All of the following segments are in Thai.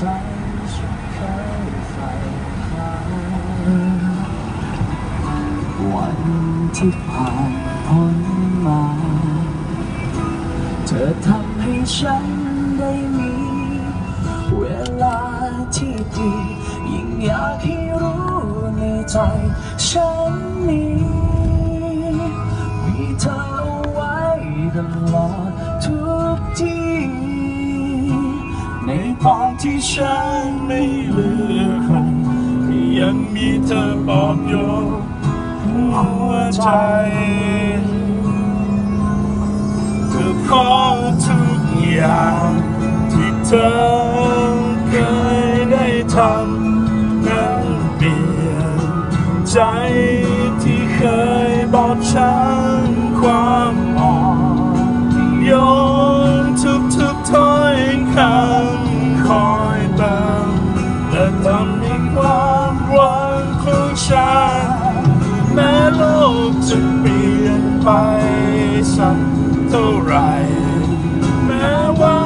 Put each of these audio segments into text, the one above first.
วันที่ผ่านพ้นมา เธอทำให้ฉันได้มี เวลาที่ดี ยิ่งอยากให้รู้ในใจฉันนี้ ในตอนที่ฉันไม่เหลือใครยังมีเธอปลอบโยนหัวใจเธอขอทุกอย่างที่เธอเคยได้ทำนั้นเปลี่ยนใจที่เคยบอกฉัน ฉัน แม้โลกจะเปลี่ยนไปสักเท่าไร แม้ว่า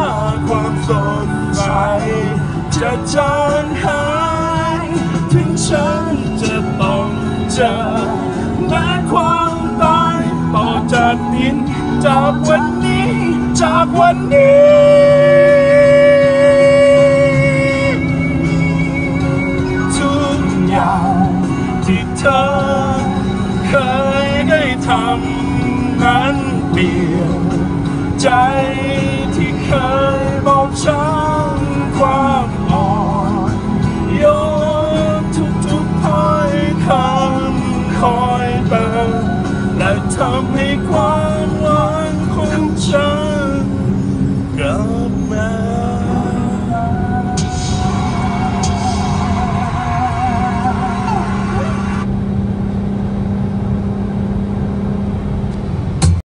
ความสดใสจะจางหาย ถึงฉันจะต้องเจอแม้ความตายต่อจากดินจากวันนี้ จากวันนี้ ที่เธอเคยได้ทำนั้นเปลี่ยนใจที่เคยบอกฉันความอ่อนโยนทุกทุกถ้อยคำคอยเติมและทำให้ความ